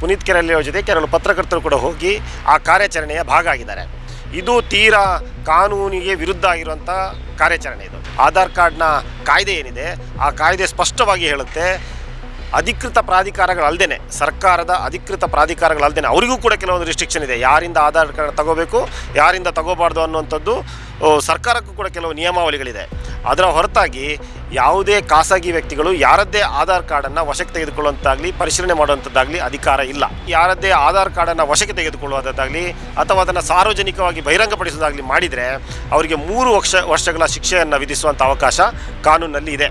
ಪುನೀತ್ ಕೆರೆಯಲ್ಲಿ ಜೊತೆ ಕೆಲವು ಪತ್ರಕರ್ತರು ಕೂಡ ಹೋಗಿ ಆ ಕಾರ್ಯಾಚರಣೆಯ ಭಾಗ ಆಗಿದ್ದಾರೆ ಇದು ತೀರಾ ಕಾನೂನಿಗೆ ವಿರುದ್ಧ ಆಗಿರುವಂಥ ಕಾರ್ಯಾಚರಣೆ ಇದು. ಆಧಾರ್ ಕಾರ್ಡ್ನ ಕಾಯ್ದೆ ಏನಿದೆ, ಆ ಕಾಯ್ದೆ ಸ್ಪಷ್ಟವಾಗಿ ಹೇಳುತ್ತೆ, ಅಧಿಕೃತ ಪ್ರಾಧಿಕಾರಗಳಲ್ಲದೆ ಸರ್ಕಾರದ ಅಧಿಕೃತ ಪ್ರಾಧಿಕಾರಗಳಲ್ಲದೆ ಅವರಿಗೂ ಕೂಡ ಕೆಲವೊಂದು ರಿಸ್ಟ್ರಿಕ್ಷನ್ ಇದೆ. ಯಾರಿಂದ ಆಧಾರ್ ಕಾರ್ಡ್ ತಗೋಬೇಕು, ಯಾರಿಂದ ತಗೋಬಾರ್ದು ಅನ್ನುವಂಥದ್ದು ಸರ್ಕಾರಕ್ಕೂ ಕೂಡ ಕೆಲವು ನಿಯಮಾವಳಿಗಳಿದೆ. ಅದರ ಹೊರತಾಗಿ ಯಾವುದೇ ಖಾಸಗಿ ವ್ಯಕ್ತಿಗಳು ಯಾರದ್ದೇ ಆಧಾರ್ ಕಾರ್ಡನ್ನು ವಶಕ್ಕೆ ತೆಗೆದುಕೊಳ್ಳುವಂತಾಗಲಿ, ಪರಿಶೀಲನೆ ಮಾಡುವಂಥದ್ದಾಗಲಿ ಅಧಿಕಾರ ಇಲ್ಲ. ಯಾರದ್ದೇ ಆಧಾರ್ ಕಾರ್ಡನ್ನು ವಶಕ್ಕೆ ತೆಗೆದುಕೊಳ್ಳುವಂಥದ್ದಾಗಲಿ ಅಥವಾ ಅದನ್ನು ಸಾರ್ವಜನಿಕವಾಗಿ ಬಹಿರಂಗಪಡಿಸೋದಾಗಲಿ ಮಾಡಿದರೆ ಅವರಿಗೆ ಮೂರು ವರ್ಷ, ವರ್ಷಗಳ ಶಿಕ್ಷೆಯನ್ನು ವಿಧಿಸುವಂಥ ಅವಕಾಶ ಕಾನೂನಲ್ಲಿ ಇದೆ.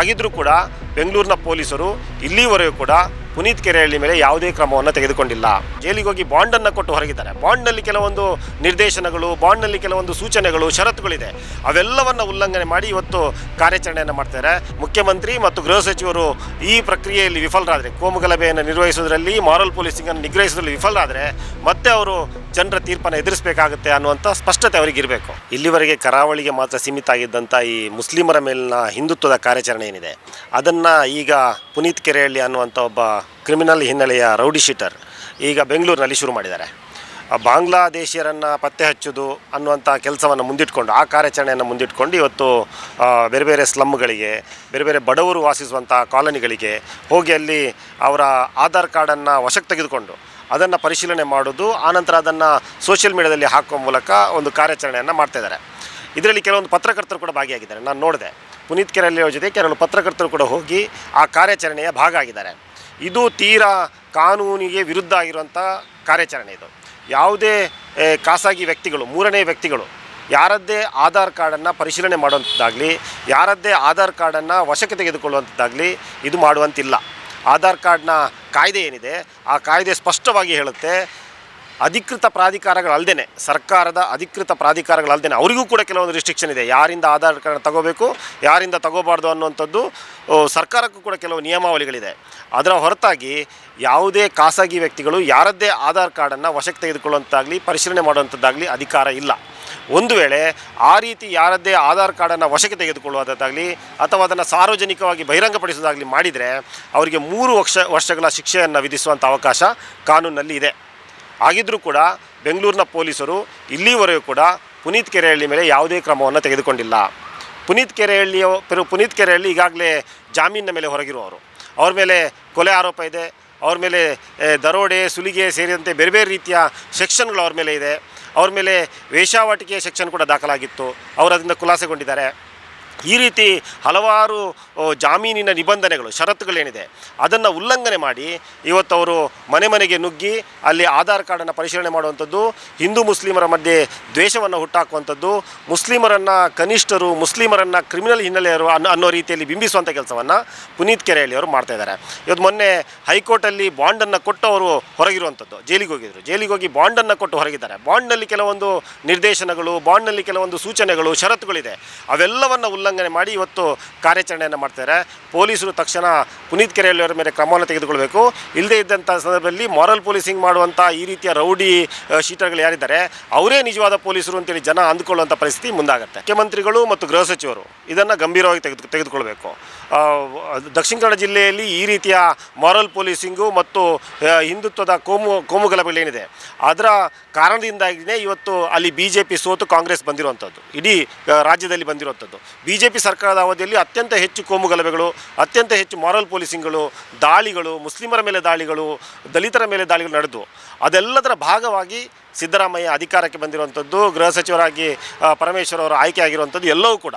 ಆಗಿದ್ದರೂ ಕೂಡ ಬೆಂಗಳೂರಿನ ಪೊಲೀಸರು ಇಲ್ಲಿವರೆಗೂ ಕೂಡ ಪುನೀತ್ ಕೆರೆಹಳ್ಳಿ ಮೇಲೆ ಯಾವುದೇ ಕ್ರಮವನ್ನು ತೆಗೆದುಕೊಂಡಿಲ್ಲ. ಜೈಲಿಗೆ ಹೋಗಿ ಬಾಂಡನ್ನು ಕೊಟ್ಟು ಹೊರಗಿದ್ದಾರೆ. ಬಾಂಡ್ನಲ್ಲಿ ಕೆಲವೊಂದು ನಿರ್ದೇಶನಗಳು, ಬಾಂಡ್ನಲ್ಲಿ ಕೆಲವೊಂದು ಸೂಚನೆಗಳು, ಷರತ್ತುಗಳಿದೆ. ಅವೆಲ್ಲವನ್ನು ಉಲ್ಲಂಘನೆ ಮಾಡಿ ಇವತ್ತು ಕಾರ್ಯಾಚರಣೆಯನ್ನು ಮಾಡ್ತಾರೆ ಮುಖ್ಯಮಂತ್ರಿ ಮತ್ತು ಗೃಹ ಸಚಿವರು ಈ ಪ್ರಕ್ರಿಯೆಯಲ್ಲಿ ವಿಫಲರಾದರೆ ಕೋಮುಗಲಭೆಯನ್ನು ನಿರ್ವಹಿಸುವುದರಲ್ಲಿ, ಮಾರಲ್ ಪೊಲೀಸಿಂಗನ್ನು ನಿಗ್ರಹಿಸುವುದರಲ್ಲಿ ವಿಫಲರಾದರೆ, ಮತ್ತೆ ಅವರು ಜನರ ತೀರ್ಪನ್ನು ಎದುರಿಸಬೇಕಾಗುತ್ತೆ ಅನ್ನುವಂಥ ಸ್ಪಷ್ಟತೆ ಅವರಿಗೆ ಇರಬೇಕು. ಇಲ್ಲಿವರೆಗೆ ಕರಾವಳಿಗೆ ಮಾತ್ರ ಸೀಮಿತ ಆಗಿದ್ದಂಥ ಈ ಮುಸ್ಲಿಮರ ಮೇಲಿನ ಹಿಂದುತ್ವದ ಕಾರ್ಯಾಚರಣೆ ಏನಿದೆ? ಅದನ್ನು ಈಗ ಪುನೀತ್ ಕೆರೆಹಳ್ಳಿ ಅನ್ನುವಂಥ ಒಬ್ಬ ಕ್ರಿಮಿನಲ್ ಹಿನ್ನೆಲೆಯ ರೌಡಿ ಶೀಟರ್ ಈಗ ಬೆಂಗಳೂರಿನಲ್ಲಿ ಶುರು ಮಾಡಿದ್ದಾರೆ. ಬಾಂಗ್ಲಾದೇಶಿಯರನ್ನು ಪತ್ತೆ ಹಚ್ಚೋದು ಅನ್ನುವಂಥ ಕೆಲಸವನ್ನು ಮುಂದಿಟ್ಕೊಂಡು, ಆ ಕಾರ್ಯಾಚರಣೆಯನ್ನು ಮುಂದಿಟ್ಕೊಂಡು ಇವತ್ತು ಬೇರೆ ಬೇರೆ ಸ್ಲಮ್ಗಳಿಗೆ, ಬೇರೆ ಬೇರೆ ಬಡವರು ವಾಸಿಸುವಂಥ ಕಾಲೋನಿಗಳಿಗೆ ಹೋಗಿ ಅಲ್ಲಿ ಅವರ ಆಧಾರ್ ಕಾರ್ಡನ್ನು ವಶಕ್ಕೆ ತೆಗೆದುಕೊಂಡು ಅದನ್ನು ಪರಿಶೀಲನೆ ಮಾಡೋದು ಆನಂತರ ಅದನ್ನು ಸೋಷಿಯಲ್ ಮೀಡಿಯಾದಲ್ಲಿ ಹಾಕುವ ಮೂಲಕ ಒಂದು ಕಾರ್ಯಾಚರಣೆಯನ್ನು ಮಾಡ್ತಾಯಿದ್ದಾರೆ ಇದರಲ್ಲಿ ಕೆಲವೊಂದು ಪತ್ರಕರ್ತರು ಕೂಡ ಭಾಗಿಯಾಗಿದ್ದಾರೆ. ನಾನು ನೋಡಿದೆ. ಪುನೀತ್ ಕೆರೆಯಲ್ಲಿ ಜೊತೆ ಕೆಲವು ಪತ್ರಕರ್ತರು ಕೂಡ ಹೋಗಿ ಆ ಕಾರ್ಯಾಚರಣೆಯ ಭಾಗ ಆಗಿದ್ದಾರೆ ಇದು ತೀರಾ ಕಾನೂನಿಗೆ ವಿರುದ್ಧ ಆಗಿರುವಂಥ ಕಾರ್ಯಾಚರಣೆ ಇದು. ಯಾವುದೇ ಖಾಸಗಿ ವ್ಯಕ್ತಿಗಳು, ಮೂರನೇ ವ್ಯಕ್ತಿಗಳು ಯಾರದ್ದೇ ಆಧಾರ್ ಕಾರ್ಡನ್ನು ಪರಿಶೀಲನೆ ಮಾಡುವಂಥದ್ದಾಗಲಿ ಯಾರದ್ದೇ ಆಧಾರ್ ಕಾರ್ಡನ್ನು ವಶಕ್ಕೆ ತೆಗೆದುಕೊಳ್ಳುವಂಥದ್ದಾಗಲಿ ಇದು ಮಾಡುವಂತಿಲ್ಲ. ಆಧಾರ್ ಕಾರ್ಡ್ನ ಕಾಯ್ದೆ ಏನಿದೆ, ಆ ಕಾಯ್ದೆ ಸ್ಪಷ್ಟವಾಗಿ ಹೇಳುತ್ತೆ ಅಧಿಕೃತ ಪ್ರಾಧಿಕಾರಗಳಲ್ಲದೆ ಸರ್ಕಾರದ ಅಧಿಕೃತ ಪ್ರಾಧಿಕಾರಗಳಲ್ಲದೆ ಅವರಿಗೂ ಕೂಡ ಕೆಲವೊಂದು ರಿಸ್ಟ್ರಿಕ್ಷನ್ ಇದೆ. ಯಾರಿಂದ ಆಧಾರ್ ಕಾರ್ಡ್ ತಗೋಬೇಕು, ಯಾರಿಂದ ತಗೋಬಾರ್ದು ಅನ್ನುವಂಥದ್ದು ಸರ್ಕಾರಕ್ಕೂ ಕೂಡ ಕೆಲವು ನಿಯಮಾವಳಿಗಳಿದೆ. ಅದರ ಹೊರತಾಗಿ ಯಾವುದೇ ಖಾಸಗಿ ವ್ಯಕ್ತಿಗಳು ಯಾರದ್ದೇ ಆಧಾರ್ ಕಾರ್ಡನ್ನು ವಶಕ್ಕೆ ತೆಗೆದುಕೊಳ್ಳುವಂತಾಗಲಿ, ಪರಿಶೀಲನೆ ಮಾಡುವಂಥದ್ದಾಗಲಿ ಅಧಿಕಾರ ಇಲ್ಲ. ಒಂದು ವೇಳೆ ಆ ರೀತಿ ಯಾರದ್ದೇ ಆಧಾರ್ ಕಾರ್ಡನ್ನು ವಶಕ್ಕೆ ತೆಗೆದುಕೊಳ್ಳುವುದಾಗಲಿ ಅಥವಾ ಅದನ್ನು ಸಾರ್ವಜನಿಕವಾಗಿ ಬಹಿರಂಗಪಡಿಸೋದಾಗಲಿ ಮಾಡಿದರೆ, ಅವರಿಗೆ ಮೂರು ವರ್ಷ, ವರ್ಷಗಳ ಶಿಕ್ಷೆಯನ್ನು ವಿಧಿಸುವಂಥ ಅವಕಾಶ ಕಾನೂನಲ್ಲಿ ಇದೆ ಆಗಿದ್ದರೂ ಕೂಡ ಬೆಂಗಳೂರಿನ ಪೊಲೀಸರು ಇಲ್ಲಿವರೆಗೂ ಕೂಡ ಪುನೀತ್ ಕೆರೆಹಳ್ಳಿ ಮೇಲೆ ಯಾವುದೇ ಕ್ರಮವನ್ನು ತೆಗೆದುಕೊಂಡಿಲ್ಲ. ಪುನೀತ್ ಕೆರೆಹಳ್ಳಿಯ, ಪುನೀತ್ ಕೆರೆಹಳ್ಳಿ ಈಗಾಗಲೇ ಜಾಮೀನಿನ ಮೇಲೆ ಹೊರಗಿರುವವರು. ಅವ್ರ ಮೇಲೆ ಕೊಲೆ ಆರೋಪ ಇದೆ. ಅವ್ರ ಮೇಲೆ ದರೋಡೆ, ಸುಲಿಗೆ ಸೇರಿದಂತೆ ಬೇರೆ ಬೇರೆ ರೀತಿಯ ಸೆಕ್ಷನ್ಗಳು ಅವ್ರ ಮೇಲೆ ಇದೆ. ಅವ್ರ ಮೇಲೆ ವೇಷಾವಾಟಿಕೆಯ ಸೆಕ್ಷನ್ ಕೂಡ ದಾಖಲಾಗಿತ್ತು. ಅವರು ಅದರಿಂದ ಖುಲಾಸೆಗೊಂಡಿದ್ದಾರೆ. ಈ ರೀತಿ ಹಲವಾರು ಜಾಮೀನಿನ ನಿಬಂಧನೆಗಳು, ಷರತ್ತುಗಳೇನಿದೆ, ಅದನ್ನು ಉಲ್ಲಂಘನೆ ಮಾಡಿ ಇವತ್ತು ಅವರು ಮನೆ ಮನೆಗೆ ನುಗ್ಗಿ ಅಲ್ಲಿ ಆಧಾರ್ ಕಾರ್ಡನ್ನು ಪರಿಶೀಲನೆ ಮಾಡುವಂಥದ್ದು, ಹಿಂದೂ ಮುಸ್ಲಿಮರ ಮಧ್ಯೆ ದ್ವೇಷವನ್ನು ಹುಟ್ಟಾಕುವಂಥದ್ದು, ಮುಸ್ಲಿಮರನ್ನು ಕನಿಷ್ಠರು, ಮುಸ್ಲಿಮರನ್ನು ಕ್ರಿಮಿನಲ್ ಹಿನ್ನೆಲೆಯರು ಅನ್ನೋ ಅನ್ನೋ ರೀತಿಯಲ್ಲಿ ಬಿಂಬಿಸುವಂಥ ಕೆಲಸವನ್ನು ಪುನೀತ್ ಕೆರೆಯಲ್ಲಿ ಅವರು ಮಾಡ್ತಾ ಇದ್ದಾರೆ. ಇವತ್ತು ಮೊನ್ನೆ ಹೈಕೋರ್ಟಲ್ಲಿ ಬಾಂಡನ್ನು ಕೊಟ್ಟು ಅವರು ಹೊರಗಿರುವಂಥದ್ದು, ಜೈಲಿಗೆ ಹೋಗಿದ್ರು. ಜೈಲಿಗೆ ಹೋಗಿ ಬಾಂಡನ್ನು ಕೊಟ್ಟು ಹೊರಗಿದ್ದಾರೆ. ಬಾಂಡ್ನಲ್ಲಿ ಕೆಲವೊಂದು ನಿರ್ದೇಶನಗಳು, ಬಾಂಡ್ನಲ್ಲಿ ಕೆಲವೊಂದು ಸೂಚನೆಗಳು, ಷರತ್ತುಗಳಿದೆ. ಅವೆಲ್ಲವನ್ನು ಉಲ್ಲಂಘನೆ ಮಾಡಿ ಇವತ್ತು ಕಾರ್ಯಾಚರಣೆಯನ್ನು ಮಾಡ್ತಾರೆ. ಪೊಲೀಸರು ತಕ್ಷಣ ಪುನೀತ್ ಕೆರೆಯಲ್ಲಿ ಮೇಲೆ ಕ್ರಮವನ್ನು ತೆಗೆದುಕೊಳ್ಬೇಕು. ಇಲ್ಲದೇ ಇದ್ದಂಥ ಸಂದರ್ಭದಲ್ಲಿ ಮಾರಲ್ ಪೊಲೀಸಿಂಗ್ ಮಾಡುವಂಥ ಈ ರೀತಿಯ ರೌಡಿ ಶೀಟರ್ಗಳು ಯಾರಿದ್ದಾರೆ, ಅವರೇ ನಿಜವಾದ ಪೊಲೀಸರು ಅಂತೇಳಿ ಜನ ಅಂದುಕೊಳ್ಳುವಂಥ ಪರಿಸ್ಥಿತಿ ಮುಂದಾಗುತ್ತೆ. ಮುಖ್ಯಮಂತ್ರಿಗಳು ಮತ್ತು ಗೃಹ ಸಚಿವರು ಇದನ್ನು ಗಂಭೀರವಾಗಿ ತೆಗೆದು, ತೆಗೆದುಕೊಳ್ಬೇಕು. ದಕ್ಷಿಣ ಕನ್ನಡ ಜಿಲ್ಲೆಯಲ್ಲಿ ಈ ರೀತಿಯ ಮಾರಲ್ ಪೊಲೀಸಿಂಗು ಮತ್ತು ಹಿಂದುತ್ವದ ಕೋಮು ಕೋಮುಗಲಭೆಗಳೇನಿದೆ ಅದರ ಕಾರಣದಿಂದಾಗಿಯೇ ಇವತ್ತು ಅಲ್ಲಿ ಬಿ ಸೋತು ಕಾಂಗ್ರೆಸ್ ಬಂದಿರುವಂಥದ್ದು ಇಡೀ ರಾಜ್ಯದಲ್ಲಿ ಬಂದಿರುವಂಥದ್ದು ಬಿ ಪಿ ಸರ್ಕಾರದ ಅವಧಿಯಲ್ಲಿ ಅತ್ಯಂತ ಹೆಚ್ಚು ಕೋಮು ಗಲಭೆಗಳು, ಅತ್ಯಂತ ಹೆಚ್ಚು ಮಾರಲ್ ಪೊಲೀಸಿಂಗ್ಗಳು ದಾಳಿಗಳು, ಮುಸ್ಲಿಮರ ಮೇಲೆ ದಾಳಿಗಳು, ದಲಿತರ ಮೇಲೆ ದಾಳಿಗಳು ನಡೆದು. ಅದೆಲ್ಲದರ ಭಾಗವಾಗಿ ಸಿದ್ದರಾಮಯ್ಯ ಅಧಿಕಾರಕ್ಕೆ ಬಂದಿರುವಂಥದ್ದು, ಗೃಹ ಸಚಿವರಾಗಿ ಪರಮೇಶ್ವರ್ ಅವರು ಆಯ್ಕೆ ಆಗಿರುವಂಥದ್ದು ಎಲ್ಲವೂ ಕೂಡ.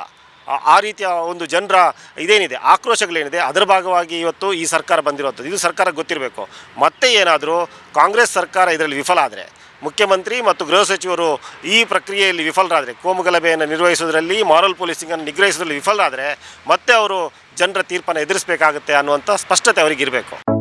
ಆ- ರೀತಿಯ ಒಂದು ಜನರ ಇದೇನಿದೆ, ಆಕ್ರೋಶಗಳೇನಿದೆ, ಅದರ ಭಾಗವಾಗಿ ಇವತ್ತು ಈ ಸರ್ಕಾರ ಬಂದಿರುವಂಥದ್ದು. ಇದು ಸರ್ಕಾರಕ್ಕೆ ಗೊತ್ತಿರಬೇಕು. ಮತ್ತೆ ಏನಾದರೂ ಕಾಂಗ್ರೆಸ್ ಸರ್ಕಾರ ಇದರಲ್ಲಿ ವಿಫಲ ಆದರೆ ಮುಖ್ಯಮಂತ್ರಿ ಮತ್ತು ಗೃಹ ಸಚಿವರು ಈ ಪ್ರಕ್ರಿಯೆಯಲ್ಲಿ ವಿಫಲರಾದರೆ ಕೋಮುಗಲಭೆಯನ್ನು ನಿರ್ವಹಿಸುವುದರಲ್ಲಿ ಮಾರಲ್ ಪೊಲೀಸಿಂಗನ್ನು ನಿಗ್ರಹಿಸುವುದರಲ್ಲಿ ವಿಫಲರಾದರೆ ಮತ್ತೆ ಅವರು ಜನರ ತೀರ್ಪನ್ನು ಎದುರಿಸಬೇಕಾಗುತ್ತೆ ಅನ್ನುವಂಥ ಸ್ಪಷ್ಟತೆ ಅವರಿಗೆ ಇರಬೇಕು